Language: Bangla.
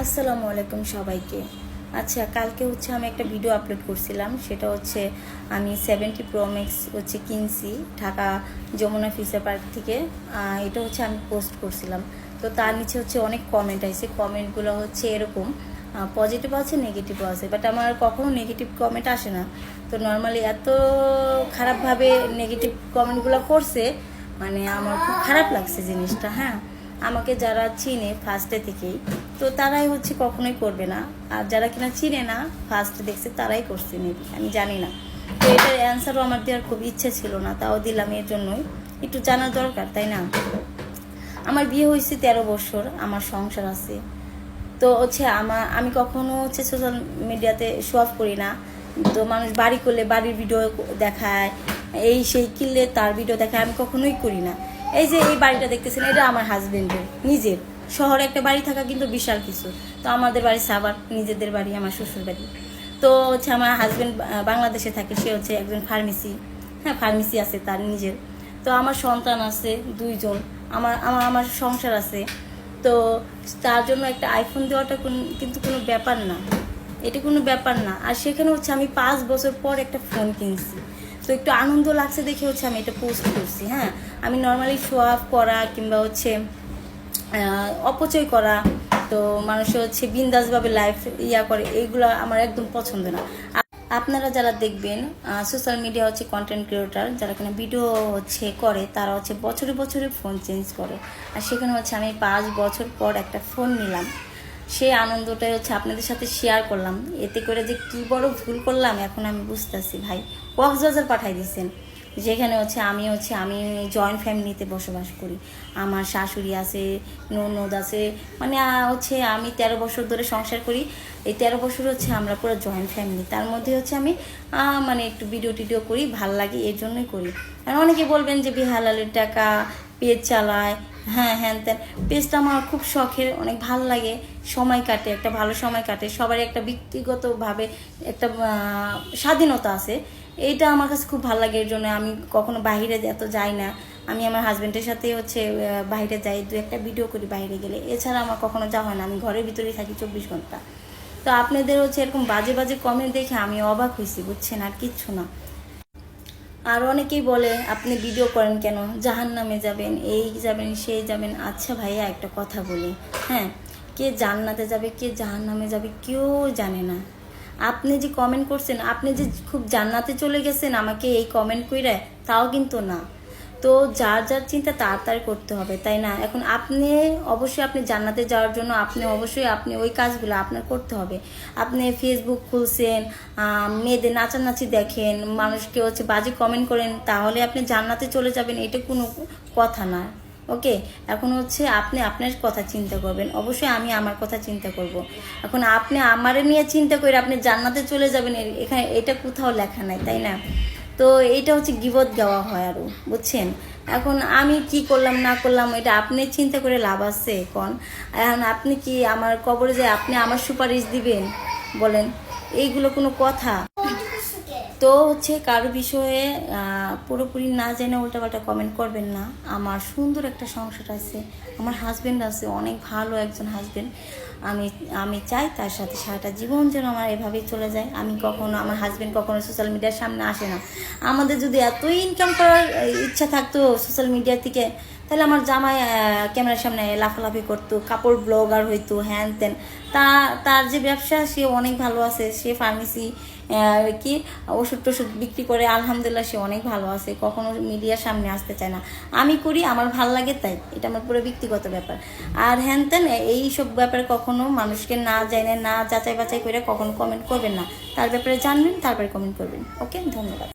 আসসালামু আলাইকুম সবাইকে। আচ্ছা কালকে হচ্ছে আমি একটা ভিডিও আপলোড করছিলাম। সেটা হচ্ছে আমি সেভেন্টি প্রোম্যাক্স হচ্ছে কিনছি ঢাকা যমুনা ফিচার পার্ক থেকে। এটা হচ্ছে আমি পোস্ট করছিলাম। তো তার নিচে হচ্ছে অনেক কমেন্ট আছে। কমেন্টগুলো হচ্ছে এরকম। পজিটিভ আছে নেগেটিভও আছে। বাট আমার কখনো নেগেটিভ কমেন্ট আসে না। তো নর্মালি এত খারাপভাবে নেগেটিভ কমেন্টগুলো করছে মানে আমার খুব খারাপ লাগছে জিনিসটা হ্যাঁ। আমাকে যারা চিনে ফার্স্টে থেকেই, তো তারাই হচ্ছে কখনোই করবে না। আর যারা কিনা চিনে না ফার্স্ট দেখছে তারাই করছে মেবি আমি জানি না। তো এটার অ্যান্সারও আমার দেওয়ার খুব ইচ্ছে ছিল না, তাও দিলাম এর জন্যই। একটু জানার দরকার, তাই না? আমার বিয়ে হয়েছে তেরো বছর, আমার সংসার আছে। তো হচ্ছে আমার আমি কখনো হচ্ছে সোশ্যাল মিডিয়াতে শো অফ করি না। তো মানুষ বাড়ি করলে বাড়ির ভিডিও দেখায়, এই সেই কিনলে তার ভিডিও দেখায়, আমি কখনোই করি না। এই যে এই বাড়িটা দেখতেছেন, এটা আমার হাজবেন্ডের নিজের। শহরে একটা বাড়ি থাকা কিন্তু বিশাল কিছু। তো আমাদের বাড়ি সাবার নিজেদের বাড়ি, আমার শ্বশুর বাড়ি। তো হচ্ছে আমার হাজবেন্ড বাংলাদেশে থাকে, সে হচ্ছে একজন ফার্মেসি হ্যাঁ ফার্মেসি আছে তার নিজের। তো আমার সন্তান আছে দুইজন, আমার আমার আমার সংসার আছে। তো তার জন্য একটা আইফোন দেওয়াটা কোন- কিন্তু কোনো ব্যাপার না। এটা কোনো ব্যাপার না। আর সেখানে হচ্ছে আমি পাঁচ বছর পর একটা ফোন কিনছি। তো একটু আনন্দ লাগছে দেখে হচ্ছে আমি এটা পোস্ট করছি হ্যাঁ? আমি নর্মালি শো অফ করা কিংবা হচ্ছে অপচয় করা, তো মানুষের হচ্ছে বিন্দাসভাবে লাইফ ইয়া করে এইগুলো আমার একদম পছন্দ না। আপনারা যারা দেখবেন সোশ্যাল মিডিয়া হচ্ছে কন্টেন্ট ক্রিয়েটার যারা কিনা ভিডিও হচ্ছে করে, তারা হচ্ছে বছরে বছরে ফোন চেঞ্জ করে। আর সেখানে হচ্ছে আমি পাঁচ বছর পর একটা ফোন নিলাম। সেই আনন্দটাই হচ্ছে আপনাদের সাথে শেয়ার করলাম। এতে করে যে কি বড় ভুল করলাম, এখন আমি বুঝতেছি ভাই। কক্সবাজার পাঠাই দিয়েছেন যেখানে হচ্ছে আমি হচ্ছে, আমি জয়েন্ট ফ্যামিলিতে বসবাস করি। আমার শাশুড়ি আছে, ননদ আছে মানে হচ্ছে আমি তেরো বছর ধরে সংসার করি। এই তেরো বছর হচ্ছে আমরা পুরো জয়েন্ট ফ্যামিলি তার মধ্যে হচ্ছে আমি মানে একটু ভিডিও টিডিও করি, ভালো লাগে, এর জন্যই করি। আর অনেকে বলবেন যে বিহালালের টাকা পেজ চালায়। হ্যাঁ হ্যান ত্যান পেজটা আমার খুব শখের, অনেক ভালো লাগে। সময় কাটে, একটা ভালো সময় কাটে। সবারই একটা ব্যক্তিগতভাবে একটা স্বাধীনতা আছে। এইটা আমার কাছে খুব ভালো লাগে। এর জন্য আমি কখনো বাইরে এত যাই না। আমি আমার হাজব্যান্ডের সাথে হচ্ছে বাইরে যাই। দু একটা ভিডিও করি বাইরে গেলে। এছাড়া আমার কখনো যাওয়া হয় না। আমি ঘরের ভিতরেই থাকি চব্বিশ ঘণ্টা। তো আপনাদের হচ্ছে এরকম বাজে বাজে কমেন্ট দেখে আমি অবাক হয়েছি, বুঝছেন? আর কিচ্ছু না। আর অনেকেই বলে, আপনি ভিডিও করেন কেন? জাহান নামে যাবেন, এই যাবেন, সেই যাবেন। আচ্ছা ভাইয়া, একটা কথা বলি। হ্যাঁ কে জান্নাতে যাবে, কে জাহান নামে যাবে কেউ জানে না। আপনি যে কমেন্ট করছেন, আপনি যে খুব জান্নাতে চলে গেছেন আমাকে এই কমেন্ট করে তাও কিন্তু না। তো যার যার চিন্তা তার তার করতে হবে, তাই না? এখন আপনি, অবশ্যই আপনি জান্নাতে যাওয়ার জন্য আপনি অবশ্যই আপনি ওই কাজগুলো আপনার করতে হবে। আপনি ফেসবুক খুলছেন মেয়েদের নাচানাচি দেখেন, মানুষকে হচ্ছে বাজে কমেন্ট করেন, তাহলে আপনি জান্নাতে চলে যাবেন, এটা কোনো কথা না। ওকে এখন হচ্ছে আপনি আপনার কথা চিন্তা করবেন, অবশ্যই আমি আমার কথা চিন্তা করব। এখন আপনি আমারে নিয়ে চিন্তা করে আপনি জান্নাতে চলে যাবেন এখানে এটা কোথাও লেখা নাই, তাই না? তো এটা হচ্ছে গিবত গাওয়া হয় আরও বুঝছেন? এখন আমি কি করলাম, না করলাম, এটা আপনি চিন্তা করে লাভ আছে এখন এখন আপনি কি আমার কবরে যে আপনি আমার সুপারিশ দিবেন, বলেন? এইগুলো কোনো কথা? তো হচ্ছে কারও বিষয়ে পুরোপুরি না জেনে উল্টাপাল্টা কমেন্ট করবেন না। আমার সুন্দর একটা সংসার আছে, আমার হাজবেন্ড আছে, অনেক ভালো একজন হাজবেন্ড আমি আমি চাই তার সাথে সারাটা জীবন যেন আমার এভাবেই চলে যায়। আমি কখনো, আমার হাজবেন্ড কখনো সোশ্যাল মিডিয়ার সামনে আসে না। আমাদের যদি এতই ইনকাম করার ইচ্ছা থাকতো সোশ্যাল মিডিয়া থেকে তাহলে আমার জামাই ক্যামেরার সামনে লাফালাফি করতো, কাপড় ব্লগার হইতো, হ্যান ত্যান। তা, তার যে ব্যবসা, সে অনেক ভালো আছে। সে ফার্মেসি কি, ওষুধ টষুধ বিক্রি করে, আলহামদুলিল্লাহ সে অনেক ভালো আছে। কখনো মিডিয়ার সামনে আসতে চায় না। আমি করি, আমার ভালো লাগে তাই। এটা আমার পুরো ব্যক্তিগত ব্যাপার। আর হ্যান ত্যান, এই সব ব্যাপারে কখনো মানুষকে না জানে না যাচাই বাছাই করে কখনো কমেন্ট করবেন না। তার ব্যাপারে জানবেন, তারপরে কমেন্ট করবেন। ওকে ধন্যবাদ।